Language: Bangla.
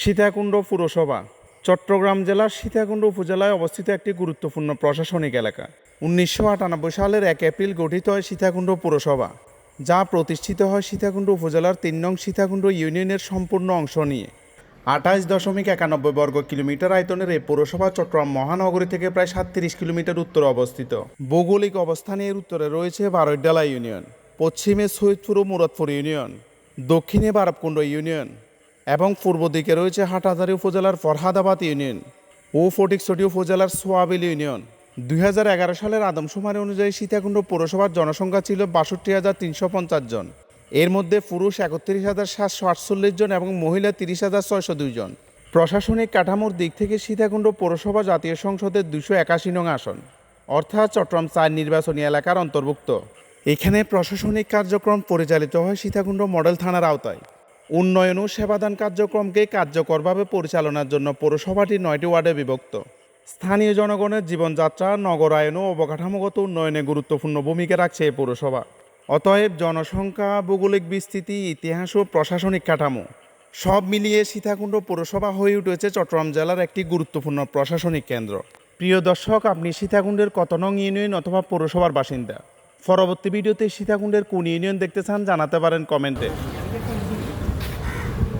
সীতাকুণ্ড পুরসভা, চট্টগ্রাম জেলার সীতাকুণ্ড উপজেলায় অবস্থিত একটি গুরুত্বপূর্ণ প্রশাসনিক এলাকা। উনিশশো আটানব্বই সালের এক এপ্রিল গঠিত হয় সীতাকুণ্ড পুরসভা, যা প্রতিষ্ঠিত হয় সীতাকুণ্ড উপজেলার তিন নং সীতাকুণ্ড ইউনিয়নের সম্পূর্ণ অংশ নিয়ে। আঠাইশ দশমিক একানব্বই বর্গ কিলোমিটার আয়তনের এই পৌরসভা চট্টগ্রাম মহানগরী থেকে প্রায় সাতত্রিশ কিলোমিটার উত্তরে অবস্থিত। ভৌগোলিক অবস্থানে এর উত্তরে রয়েছে বারৈডালা ইউনিয়ন, পশ্চিমে সৈয়দপুর ও মুরাদপুর ইউনিয়ন, দক্ষিণে বারবকুণ্ড ইউনিয়ন এবং পূর্ব দিকে রয়েছে হাটহাজারী উপজেলার ফরহাদাবাদ ইউনিয়ন ও ফটিকছড়ি উপজেলার সোয়াবিল ইউনিয়ন। দুই হাজার এগারো সালের আদমশুমারি অনুযায়ী সীতাকুণ্ড পৌরসভার জনসংখ্যা ছিল বাষট্টি হাজার তিনশো পঞ্চাশ জন। এর মধ্যে পুরুষ একত্রিশ হাজার সাতশো আটচল্লিশ জন এবং মহিলা তিরিশ হাজার ছয়শো দুই জন। প্রশাসনিক কাঠামোর দিক থেকে সীতাকুণ্ড পৌরসভা জাতীয় সংসদের দুশো একাশি নং আসন, অর্থাৎ চট্টগ্রাম চার নির্বাচনী এলাকার অন্তর্ভুক্ত। এখানে প্রশাসনিক কার্যক্রম পরিচালিত হয় সীতাকুণ্ড মডেল থানার আওতায়। উন্নয়ন ও সেবাদান কার্যক্রমকে কার্যকরভাবে পরিচালনার জন্য পৌরসভাটি নয়টি ওয়ার্ডে বিভক্ত। স্থানীয় জনগণের জীবনযাত্রা, নগরায়ন ও অবকাঠামোগত উন্নয়নে গুরুত্বপূর্ণ ভূমিকা রাখছে এই পৌরসভা। অতএব জনসংখ্যা, ভৌগোলিক বিস্তৃতি, ইতিহাস ও প্রশাসনিক কাঠামো সব মিলিয়ে সীতাকুণ্ড পৌরসভা হয়ে উঠেছে চট্টগ্রাম জেলার একটি গুরুত্বপূর্ণ প্রশাসনিক কেন্দ্র। প্রিয় দর্শক, আপনি সীতাকুণ্ডের কত নং ইউনিয়ন অথবা পৌরসভার বাসিন্দা? পরবর্তী ভিডিওতে সীতাকুণ্ডের কোন ইউনিয়ন দেখতে চান জানাতে পারেন কমেন্টে। Thank you.